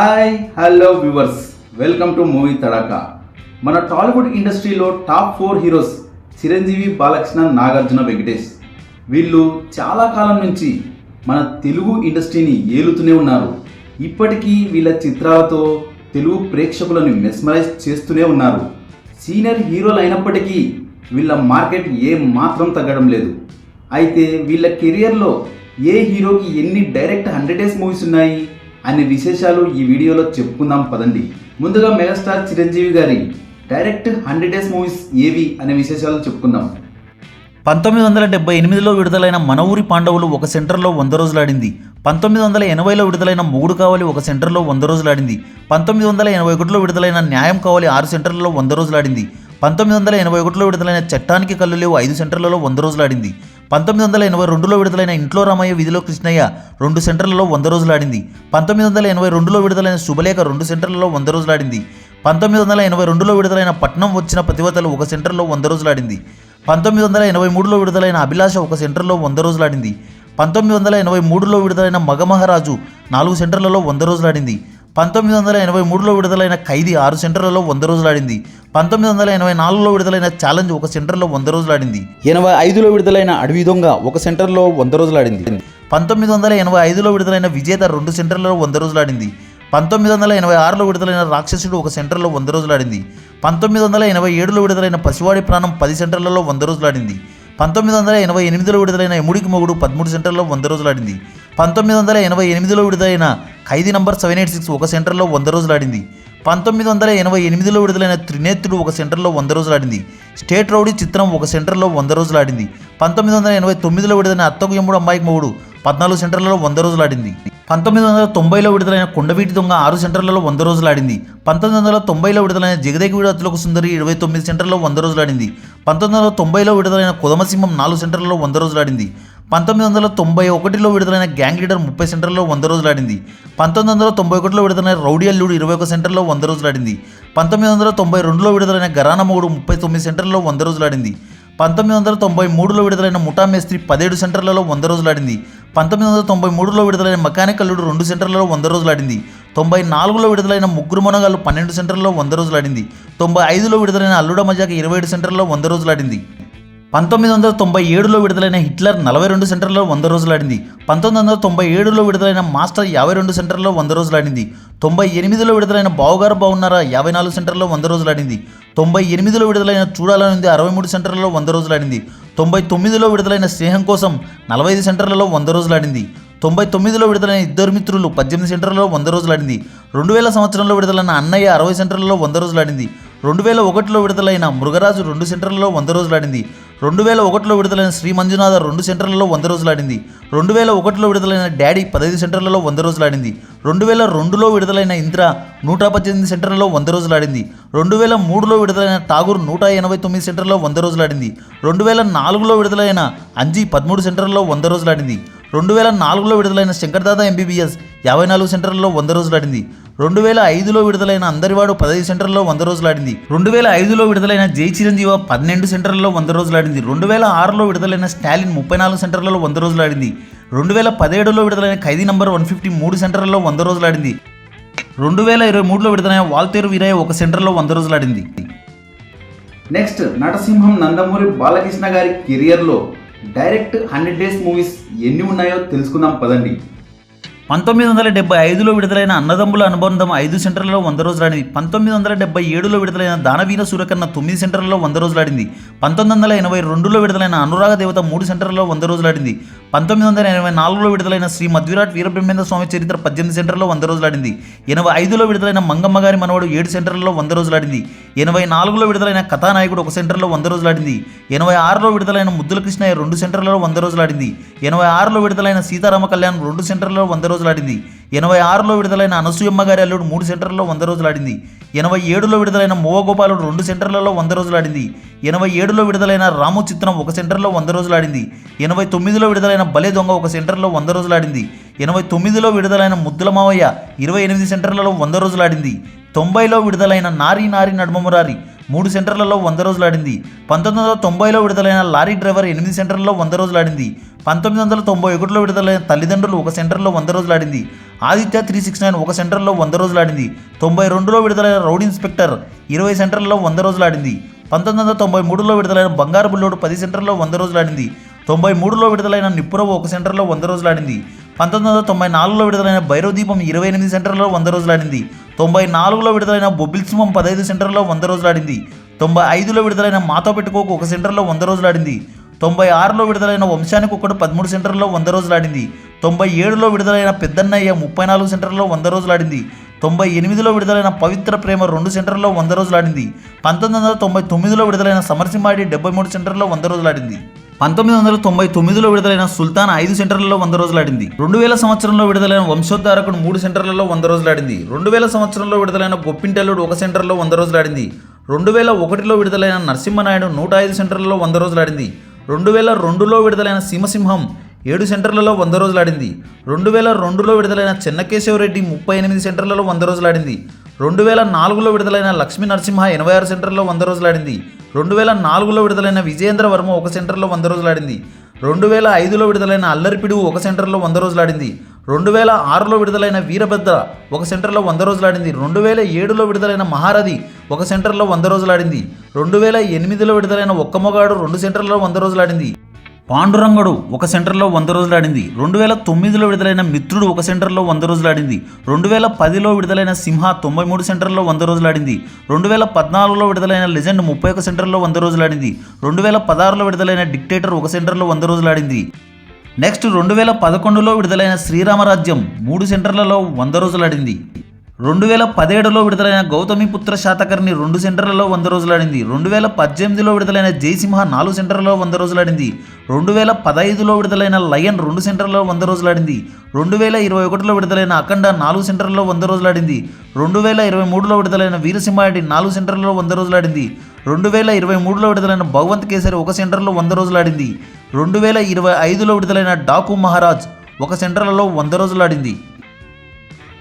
Hi hello viewers welcome to movie Tadaka మన టాలీవుడ్ ఇండస్ట్రీలో top four heroes Chiranjeevi Balakrishna Nagarjuna Venkatesh. వీళ్ళు చాలా కాలం నుంచి మన తెలుగు ఇండస్ట్రీని ఏలుతూనే ఉన్నారు. ఇప్పటికీ వీళ్ళ చిత్రాలతో తెలుగు ప్రేక్షకులను మెస్మరైజ్ చేస్తూనే ఉన్నారు. సీనియర్ హీరోలు అయినప్పటికీ వీళ్ళ మార్కెట్ ఏ మాత్రం తగ్గడం లేదు. అయితే వీళ్ళ కెరియర్లో ఏ హీరోకి ఎన్ని డైరెక్ట్ హండ్రెడ్ డేస్ మూవీస్ ఉన్నాయి? అనే విశేషాలు ఈ వీడియోలో చెప్పుకుందాం పదండి. ముందుగా మెగాస్టార్ చిరంజీవి గారి డైరెక్ట్ హండ్రెడ్ డేస్ మూవీస్ ఏవి అనే విశేషాలు చెప్పుకుందాం. పంతొమ్మిది వందల డెబ్బై ఎనిమిదిలో విడుదలైన మన ఊరి పాండవులు ఒక సెంటర్లో వంద రోజులాడింది పంతొమ్మిది వందల ఎనభైలో విడుదలైన మూడు కావాలి ఒక సెంటర్లో వంద రోజులాడింది పంతొమ్మిది వందల ఎనభై ఒకటిలో విడుదలైన న్యాయం కావాలి ఆరు సెంటర్లలో వంద రోజులాడింది పంతొమ్మిది వందల ఎనభై ఒకటిలో విడుదలైన చట్టానికి కళ్ళు లేవు ఐదు సెంటర్లలో వంద రోజులాడింది పంతొమ్మిది వందల ఎనభై రెండులో విడుదలైన ఇంట్లో రామయ్య విధిలో కృష్ణయ్య రెండు సెంటర్లలో వంద రోజులు ఆడింది పంతొమ్మిది వందల ఎనభై రెండులో విడుదలైన శుభలేఖ రెండు సెంటర్లలో వంద రోజులు ఆడింది పంతొమ్మిది వందల ఎనభై రెండులో విడుదలైన పట్నం వచ్చిన ప్రతివతలు ఒక సెంటర్లో వంద రోజులాడింది. పంతొమ్మిది వందల ఎనభై మూడులో విడుదలైన అభిలాష ఒక సెంటర్లో వంద రోజులు ఆడింది పంతొమ్మిది వందల ఎనభై మూడులో విడుదలైన మగమహారాజు నాలుగు సెంటర్లలో వంద రోజులాడింది. పంతొమ్మిది వందల ఎనభై మూడులో విడుదలైన ఖైదీ ఆరు సెంటర్లలో వంద రోజులాడింది. పంతొమ్మిది వందల ఎనభై నాలుగులో విడుదలైన ఛాలెంజ్ ఒక సెంటర్లో వంద రోజులాడింది. ఎనభై ఐదులో విడుదలైన అడవి దొంగ ఒక సెంటర్లో వంద రోజులాడింది. పంతొమ్మిది వందల ఎనభై ఐదులో విడుదలైన విజేత రెండు సెంటర్లలో వంద రోజులాడింది. పంతొమ్మిది వందల ఎనభై ఆరులో విడుదలైన రాక్షసుడు ఒక సెంటర్లో వంద రోజులాడింది. పంతొమ్మిది వందల ఎనభై ఏడులో విడుదలైన పసివాడి ప్రాణం పది సెంటర్లలో వంద రోజులాడింది. పంతొమ్మిది వందల ఎనభై ఎనిమిదిలో విడుదలైన ఎముడికి మొగుడు పదమూడు సెంటర్లో వంద రోజులాడింది. పంతొమ్మిది వందల ఎనభై ఎనిమిదిలో విడుదలైన Khaidi number seven eight six ఒక సెంటర్లో వంద రోజులాడింది పంతొమ్మిది వందల ఎనభై ఎనిమిదిలో విడుదలైన త్రినేత్రుడు ఒక సెంటర్లో వంద రోజులాడింది స్టేట్ రౌడీ చిత్రం ఒక సెంటర్లో వంద రోజులాడింది పంతొమ్మిది వందల ఎనభై తొమ్మిదిలో విడుదలైన అత్తకు ఎమ్ముడు అమ్మాయికి మూడు పద్నాలుగు సెంటర్లలో వంద రోజులాడింది పంతొమ్మిది వందల తొంభైలో విడుదలైన కొండవీటి దొంగ ఆరు సెంటర్లలో వంద రోజులాడింది పంతొమ్మిది వందల తొంభైలో విడుదలైన జగదేకి విడతలకు సుందరి ఇరవై తొమ్మిది సెంటర్లో వంద రోజులాడింది పంతొమ్మిది వందల తొంభైలో విడుదలైన కుదమసింహం నాలుగు సెంటర్లలో వంద రోజులు ఆడింది. పంతొమ్మిది వందల తొంభై ఒకటిలో విడుదలైన గ్యాంగ్ లీడర్ ముప్పై సెంటర్లో వంద రోజులాడింది. పంతొమ్మిది వందల తొంభై ఒకటిలో విడుదలైన రౌడీ అల్లుడు ఇరవై ఒక సెంటర్లో వంద రోజులాడింది. పంతొమ్మిది వందల తొంభై రెండులో విడుదలైన గరాన మొగుడు ముప్పై తొమ్మిది సెంటర్లో వంద రోజులాడింది. పంతొమ్మిది వందల తొంభై మూడులో విడుదలైన ముఠా మేస్త్రి పదిహేడు సెంటర్లలో వంద రోజులాడింది. పంతొమ్మిది వందల తొంభై మూడులో విడుదలైన మెకానిక్ అల్లుడు రెండు సెంటర్లలో వంద రోజులు ఆడింది తొంభై నాలుగులో విడుదలైన ముగ్గురు మొనగాళ్ళు పన్నెండు సెంటర్లలో వంద రోజులాడింది. తొంభై ఐదులో విడుదలైన అల్లుడ మజాకి ఇరవై ఏడు సెంటర్లలో వంద రోజులాడింది. పంతొమ్మిది వందల తొంభై ఏడులో విడుదలైన హిట్లర్ నలభై రెండు సెంటర్లలో వంద రోజులాడింది పంతొమ్మిది వందల తొంభై ఏడులో విడుదలైన మాస్టర్ యాభై రెండు సెంటర్లో వంద రోజులాడింది తొంభై ఎనిమిదిలో విడుదలైన బావుగారు బాగున్నారా యాభై నాలుగు సెంటర్లో వంద రోజులాడింది తొంభై ఎనిమిదిలో విడుదలైన చూడాలనుంది అరవై మూడు సెంటర్లలో వంద రోజులాడింది తొంభై తొమ్మిదిలో విడుదలైన స్నేహం కోసం నలభై ఐదు సెంటర్లలో వంద రోజులాడింది తొంభై తొమ్మిదిలో విడుదలైన ఇద్దరు మిత్రులు పద్దెనిమిది సెంటర్లలో వంద రోజులాడింది రెండు వేల సంవత్సరంలో విడుదలైన అన్నయ్య అరవై సెంటర్లలో వంద రోజులాడింది రెండు వేల ఒకటిలో విడుదలైన మృగరాజు రెండు సెంటర్లలో వంద రోజులాడింది. రెండు వేల ఒకటిలో విడుదలైన శ్రీ మంజునాథ రెండు సెంటర్లలో వంద రోజులాడింది. రెండు వేల ఒకటిలో విడుదలైన డాడీ పదహైదు సెంటర్లలో వంద రోజులాడింది. రెండు వేల రెండులో విడుదలైన ఇంద్ర నూట పద్దెనిమిది సెంటర్లలో వంద రోజులాడింది. రెండు వేల మూడులో విడుదలైన ఠాగూర్ నూట ఎనభై తొమ్మిది సెంటర్లో వంద రోజులాడింది. రెండు వేల నాలుగులో విడుదలైన అంజీ పదమూడు సెంటర్లలో వంద రోజులాడింది. రెండు వేల నాలుగులో విడుదలైన శంకర్దాదా ఎంబీబీఎస్ యాభై నాలుగు సెంటర్లలో వంద రోజులాడింది. రెండు వేల ఐదులో విడుదలైన అందరివాడు పదహైదు సెంటర్లో వంద రోజులు ఆడింది. రెండు వేల ఐదులో విడుదలైన జై చిరంజీవ పన్నెండు సెంటర్లలో వంద రోజులు ఆడింది. రెండు వేల ఆరులో విడుదలైన స్టాలిన్ ముప్పై నాలుగు సెంటర్లలో వంద రోజులు ఆడింది. రెండు వేల పదిహేడులో విడుదలైన ఖైదీ నంబర్ వన్ ఫిఫ్టీ మూడు సెంటర్లలో వంద రోజులు ఆడింది. రెండు వేల ఇరవై మూడులో విడుదలైన వాల్తేరు వీరయ్య ఒక సెంటర్లో వంద రోజులు ఆడింది. నెక్స్ట్ నటసింహం నందమూరి బాలకృష్ణ గారి కెరియర్లో డైరెక్ట్ హండ్రెడ్ డేస్ మూవీస్ ఎన్ని ఉన్నాయో తెలుసుకుందాం పదండి. పంతొమ్మిది వందల డెబ్బై ఐదులో విడుదలైన అన్నదమ్ముల అనుబంధం ఐదు సెంటర్లలో వంద రోజులాడింది పంతొమ్మిది వందల డెబ్బై ఏడులో విడుదలైన దానవీర సూరకన్న తొమ్మిది సెంటర్లలో వంద రోజులాడింది పంతొమ్మిది వందల ఎనభై రెండులో విడుదలైన అనురాగ దేవత మూడు సెంటర్లలో వంద రోజులాడింది పంతొమ్మిది వందల ఎనభై నాలుగులో విడుదలైన శ్రీ మధ్విరాట్ వీరబ్రహ్మేంద్ర స్వామి చరిత్ర పద్దెనిమిది సెంటర్లో వంద రోజులాడింది ఎనభై ఐదులో విడుదలైన మంగమ్మ గారి మనవడు ఏడు సెంటర్లలో వంద రోజులాడింది ఎనభై నాలుగులో విడుదలైన కథానాయకుడు ఒక సెంటర్లో వంద రోజులాడింది ఎనభై ఆరులో విడుదలైన ముద్దుల కృష్ణయ్య రెండు సెంటర్లలో వంద రోజులాడింది ఎనభై ఆరులో విడుదలైన సీతారామ కళ్యాణ్ రెండు సెంటర్లలో వంద రోజులాడింది. ఎనభై ఆరులో విడుదలైన అనసూయమ్మ గారి అల్లుడు మూడు సెంటర్లలో వంద రోజులాడింది. ఎనభై ఏడులో విడుదలైన మోవగోపాలుడు రెండు సెంటర్లలో వంద రోజులాడింది. ఎనభై ఏడులో విడుదలైన రాము చిత్రం ఒక సెంటర్లో వంద రోజులాడింది. ఎనభై తొమ్మిదిలో విడుదలైన బలే దొంగ ఒక సెంటర్లో వంద రోజులు ఆడింది ఎనభై తొమ్మిదిలో విడుదలైన ముద్దుల మావయ్య ఇరవై ఎనిమిది సెంటర్లలో వంద రోజులు ఆడింది తొంభైలో విడుదలైన నారీ నారీ నడుమమురారి మూడు సెంటర్లలో వంద రోజులాడింది. పంతొమ్మిది వందల తొంభైలో విడుదలైన లారీ డ్రైవర్ ఎనిమిది సెంటర్లలో వంద రోజులు ఆడింది పంతొమ్మిది వందల తొంభై ఒకటిలో విడుదలైన తల్లిదండ్రులు ఒక సెంటర్లో వంద రోజులు ఆడింది. ఆదిత్య త్రీ సిక్స్ నైన్ ఒక సెంటర్లో వంద రోజులు ఆడింది. తొంభై రెండులో విడుదలైన రౌడ్ ఇన్స్పెక్టర్ ఇరవై సెంటర్లలో వంద రోజులు ఆడింది. పంతొమ్మిది వందల తొంభై మూడులో విడుదలైన బంగారు బుల్లోడు పది సెంటర్లో వంద రోజులు ఆడింది. తొంభై మూడులో విడుదలైన నిప్పురవ ఒక సెంటర్లో వంద రోజులు ఆడింది. పంతొమ్మిది వందల తొంభై నాలుగులో విడుదలైన భైరవ దీపం ఇరవై ఎనిమిది సెంటర్లో వంద రోజులు ఆడింది. తొంభై నాలుగులో విడుదలైన బొబ్బిల్సింహం పదహైదు సెంటర్లో వంద రోజులు ఆడింది. తొంభై ఐదులో విడుదలైన మాతో పెట్టుకోకు ఒక సెంటర్లో వంద రోజులు ఆడింది. తొంభై ఆరులో విడుదలైన వంశానికి ఒకటి పదమూడు సెంటర్లో వంద రోజులు ఆడింది తొంభై ఏడులో విడుదలైన పెద్దన్నయ్య ముప్పై నాలుగు సెంటర్లో వంద రోజులు ఆడింది తొంభై ఎనిమిదిలో విడుదలైన పవిత్ర ప్రేమ రెండు సెంటర్లో వంద రోజులు ఆడింది పంతొమ్మిది వందల తొంభై తొమ్మిదిలో విడుదలైన సమరసింహాడి డెబ్బై మూడు సెంటర్లో వంద రోజులు ఆడింది పంతొమ్మిది వందల తొంభై తొమ్మిదిలో విడుదలైన సుల్తాన్ ఐదు సెంటర్లలో వంద రోజులు ఆడింది రెండు వేల సంవత్సరంలో విడుదలైన వంశోద్ధారకుడు మూడు సెంటర్లలో వంద రోజులు ఆడింది రెండు వేల సంవత్సరంలో విడుదలైన గొప్పింటల్లుడు ఒక సెంటర్లో వంద రోజులు ఆడింది రెండు వేల ఒకటిలో విడుదలైన నరసింహనాయుడు నూట ఐదు సెంటర్లలో వంద రోజులు ఆడింది రెండు వేల రెండులో విడుదలైన సీమసింహం ఏడు సెంటర్లలో వంద రోజులు ఆడింది రెండు వేల రెండులో విడుదలైన చెన్నకేశవరెడ్డి ముప్పై ఎనిమిది సెంటర్లలో వంద రోజులు ఆడింది రెండు వేల నాలుగులో విడుదలైన లక్ష్మీ నరసింహ ఎనభై ఆరు సెంటర్లో వంద రోజులు ఆడింది రెండు వేల నాలుగులో విడుదలైన విజయేంద్ర వర్మ ఒక సెంటర్లో వంద రోజులు ఆడింది రెండు వేల ఐదులో విడుదలైన అల్లరిపిడు ఒక సెంటర్లో వంద రోజులు ఆడింది రెండు వేల ఆరులో విడుదలైన వీరభద్ర ఒక సెంటర్లో వంద రోజులాడింది. రెండు వేల ఏడులో విడుదలైన మహారథి ఒక సెంటర్లో వంద రోజులు ఆడింది రెండు వేల ఎనిమిదిలో విడుదలైన ఒక్కమగాడు రెండు సెంటర్లలో వంద రోజులు ఆడింది పాండురంగడు ఒక సెంటర్లో వంద రోజులు ఆడింది రెండు వేల తొమ్మిదిలో విడుదలైన మిత్రుడు ఒక సెంటర్లో వంద రోజులు ఆడింది రెండు వేల పదిలో విడుదలైన సింహ తొంభై మూడు సెంటర్లో వంద రోజులు ఆడింది రెండు వేల పద్నాలుగులో విడుదలైన లెజెండ్ ముప్పై ఒక సెంటర్లో వంద రోజులు ఆడింది రెండు వేల పదహారులో విడుదలైన డిక్టేటర్ ఒక సెంటర్లో వంద రోజులు ఆడింది నెక్స్ట్ రెండు వేల పదకొండులో విడుదలైన శ్రీరామరాజ్యం మూడు సెంటర్లలో వంద రోజులు ఆడింది రెండు వేల పదిహేడులో విడుదలైన గౌతమిపుత్ర శాతకర్ణి రెండు సెంటర్లలో వంద రోజులు ఆడింది రెండు వేల పద్దెనిమిదిలో విడుదలైన జయసింహ నాలుగు సెంటర్లలో వంద రోజులు ఆడింది రెండు వేల పదహైదులో విడుదలైన లయన్ రెండు సెంటర్లలో వంద రోజులు ఆడింది రెండు వేల ఇరవై ఒకటిలో విడుదలైన అఖండ నాలుగు సెంటర్లలో వంద రోజులు ఆడింది రెండు వేల ఇరవై మూడులో విడుదలైన వీరసింహారెడ్డి నాలుగు సెంటర్లలో వంద రోజులు ఆడింది రెండు వేల ఇరవై మూడులో విడుదలైన భగవంత్ కేసరి ఒక సెంటర్లో వంద రోజులు ఆడింది రెండు వేల ఇరవై ఐదులో విడుదలైన డాకు మహారాజ్ ఒక సెంటర్లలో వంద రోజులు ఆడింది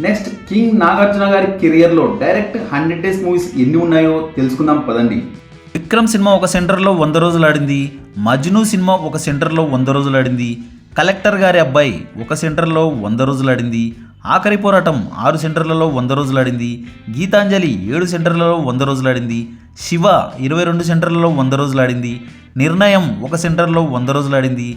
నెక్స్ట్ కింగ్ నాగార్జున గారి కెరియర్లో డైరెక్ట్ హండ్రెడ్ డేస్ మూవీస్ ఎన్ని ఉన్నాయో తెలుసుకుందాం పదండి. విక్రమ్ సినిమా ఒక సెంటర్లో వంద రోజులు ఆడింది మజ్ను సినిమా ఒక సెంటర్లో వంద రోజులు ఆడింది కలెక్టర్ గారి అబ్బాయి ఒక సెంటర్లో వంద రోజులు ఆడింది ఆఖరి పోరాటం ఆరు సెంటర్లలో వంద రోజులు ఆడింది గీతాంజలి ఏడు సెంటర్లలో వంద రోజులు ఆడింది శివ ఇరవై రెండు సెంటర్లలో వంద రోజులు ఆడింది నిర్ణయం ఒక సెంటర్లో వంద రోజులు ఆడింది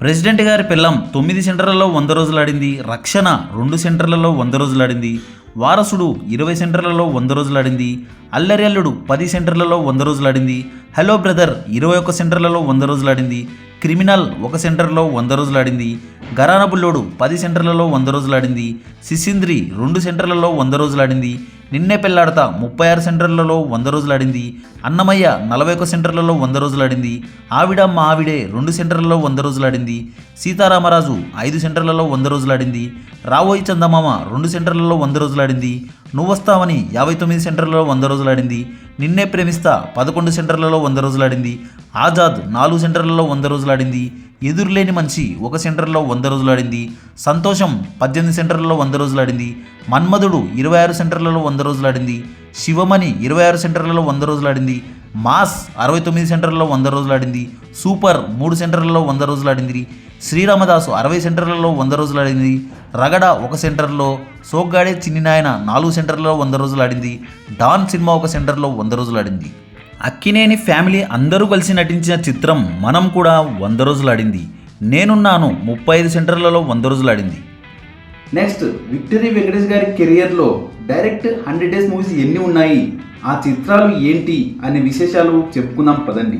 ప్రెసిడెంట్ గారి పిల్లం తొమ్మిది సెంటర్లలో వంద రోజులు ఆడింది రక్షణ రెండు సెంటర్లలో వంద రోజులు ఆడింది వారసుడు ఇరవై సెంటర్లలో వంద రోజులు ఆడింది అల్లరి అల్లుడు పది సెంటర్లలో వంద రోజులు ఆడింది హలో బ్రదర్ ఇరవై ఒక్క సెంటర్లలో వంద రోజులు ఆడింది క్రిమినల్ ఒక సెంటర్లో వంద రోజులు ఆడింది గరాన బుల్లోడు పది సెంటర్లలో వంద రోజులు ఆడింది సిసింద్రి రెండు సెంటర్లలో వంద రోజులు ఆడింది నిన్నే పెళ్ళాడతా ముప్పై ఆరు సెంటర్లలో వంద రోజులు ఆడింది అన్నమయ్య నలభై ఒక్క సెంటర్లలో వంద రోజులు ఆడింది ఆవిడ మా ఆవిడే రెండు సెంటర్లలో వంద రోజులు ఆడింది సీతారామరాజు ఐదు సెంటర్లలో వంద రోజులు ఆడింది రావోయి చందమామ రెండు సెంటర్లలో వంద రోజులు ఆడింది నువ్వొస్తావని యాభై తొమ్మిది సెంటర్లలో వంద రోజులు ఆడింది నిన్నే ప్రేమిస్తా పదకొండు సెంటర్లలో వంద రోజులు ఆడింది ఆజాద్ నాలుగు సెంటర్లలో వంద రోజులు ఆడింది ఎదురులేని మనిషి ఒక సెంటర్లో వంద రోజులు ఆడింది సంతోషం పద్దెనిమిది సెంటర్లలో వంద రోజులు ఆడింది మన్మధుడు ఇరవై ఆరు సెంటర్లలో వంద రోజులు ఆడింది శివమణి ఇరవై ఆరు సెంటర్లలో వంద రోజులు ఆడింది మాస్ అరవై తొమ్మిది సెంటర్లలో వంద రోజులు ఆడింది సూపర్ మూడు సెంటర్లలో వంద రోజులు ఆడింది శ్రీరామదాసు అరవై సెంటర్లలో వంద రోజులు ఆడింది రగడ ఒక సెంటర్లో సోగ్గాడే చిన్ని నాయన నాలుగు సెంటర్లలో వంద రోజులు ఆడింది డాన్ సినిమా ఒక సెంటర్లో వంద రోజులు ఆడింది అక్కినేని ఫ్యామిలీ అందరూ కలిసి నటించిన చిత్రం మనం కూడా వంద రోజులు ఆడింది. నేనున్నాను ముప్పై ఐదు సెంటర్లలో వంద రోజులు ఆడింది. నెక్స్ట్ విక్టరీ వెంకటేష్ గారి కెరియర్లో డైరెక్ట్ హండ్రెడ్ డేస్ మూవీస్ ఎన్ని ఉన్నాయి? ఆ చిత్రాలు ఏంటి? అనే విశేషాలు చెప్పుకుందాం పదండి.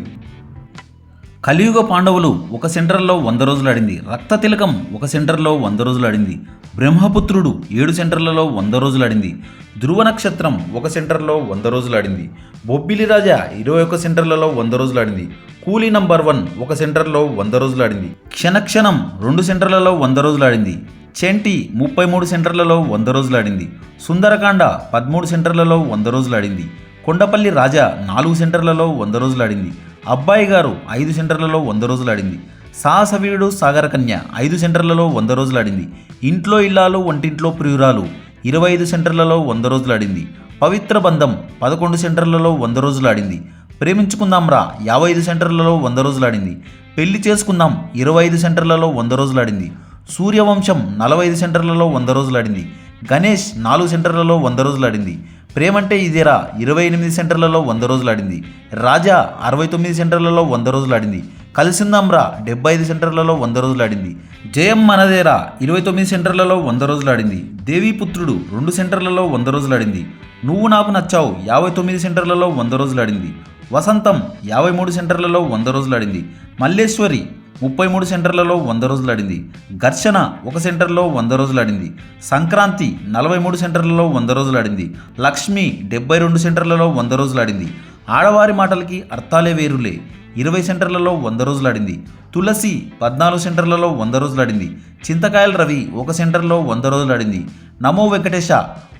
కలియుగ పాండవులు ఒక సెంటర్లో వంద రోజులు ఆడింది. రక్త తిలకం ఒక సెంటర్లో వంద రోజులు ఆడింది. బ్రహ్మపుత్రుడు ఏడు సెంటర్లలో వంద రోజులు ఆడింది ధ్రువ నక్షత్రం ఒక సెంటర్లో వంద రోజులు ఆడింది బొబ్బిలి రాజా ఇరవై ఒక్క సెంటర్లలో వంద రోజులు ఆడింది కూలీ నంబర్ వన్ ఒక సెంటర్లో వంద రోజులు ఆడింది క్షణక్షణం రెండు సెంటర్లలో వంద రోజులు ఆడింది చెంటి ముప్పై మూడు సెంటర్లలో వంద రోజులు ఆడింది సుందరకాండ పదమూడు సెంటర్లలో వంద రోజులు ఆడింది కొండపల్లి రాజా నాలుగు సెంటర్లలో వంద రోజులు ఆడింది అబ్బాయి గారు ఐదు సెంటర్లలో వంద రోజులు ఆడింది సాహసవీరుడు సాగరకన్య ఐదు సెంటర్లలో వంద రోజులు ఆడింది ఇంట్లో ఇల్లాలు వంటింట్లో ప్రియురాలు ఇరవై ఐదు సెంటర్లలో వంద రోజులు ఆడింది పవిత్ర బంధం పదకొండు సెంటర్లలో వంద రోజులు ఆడింది ప్రేమించుకుందాంరా యాభై ఐదు సెంటర్లలో వంద రోజులు ఆడింది పెళ్ళి చేసుకుందాం ఇరవై ఐదు సెంటర్లలో వంద రోజులు ఆడింది సూర్యవంశం నలభై ఐదు సెంటర్లలో వంద రోజులు ఆడింది గణేష్ నాలుగు సెంటర్లలో వంద రోజులు ఆడింది ప్రేమంటే ఇదేరా ఇరవై ఎనిమిది సెంటర్లలో వంద రోజులు ఆడింది. రాజా అరవై తొమ్మిది సెంటర్లలో వంద రోజులు ఆడింది. కలిసిందాంరా డెబ్బై ఐదు సెంటర్లలో వంద రోజులు ఆడింది. జయం మనదేరా ఇరవై తొమ్మిది సెంటర్లలో వంద రోజులు ఆడింది. దేవీపుత్రుడు రెండు సెంటర్లలో వంద రోజులు ఆడింది. నువ్వు నాకు నచ్చావు యాభై తొమ్మిది సెంటర్లలో వంద రోజులు ఆడింది. వసంతం యాభై మూడు సెంటర్లలో వంద రోజులు ఆడింది. మల్లేశ్వరి ముప్పై మూడు సెంటర్లలో వంద రోజులు ఆడింది ఘర్షణ ఒక సెంటర్లో వంద రోజులు ఆడింది సంక్రాంతి నలభై మూడు సెంటర్లలో వంద రోజులు ఆడింది లక్ష్మి డెబ్బై రెండు సెంటర్లలో వంద రోజులు ఆడింది ఆడవారి మాటలకి అర్థాలే వేరులే ఇరవై సెంటర్లలో వంద రోజులు ఆడింది తులసి పద్నాలుగు సెంటర్లలో వంద రోజులు ఆడింది చింతకాయల రవి ఒక సెంటర్లో వంద రోజులు ఆడింది నమో వెంకటేశ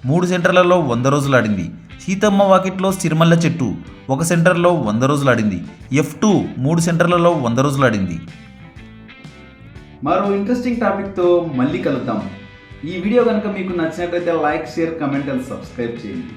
మూడు సెంటర్లలో వంద రోజులు ఆడింది సీతమ్మ వాకిట్లో సిరిమల్ల చెట్టు ఒక సెంటర్లో వంద రోజులు ఆడింది ఎఫ్ టూ మూడు సెంటర్లలో వంద రోజులు ఆడింది మరో ఇంట్రెస్టింగ్ టాపిక్తో మళ్ళీ కలుద్దాం. ఈ వీడియో కనుక మీకు నచ్చినట్లయితే like share comment and subscribe చేయండి.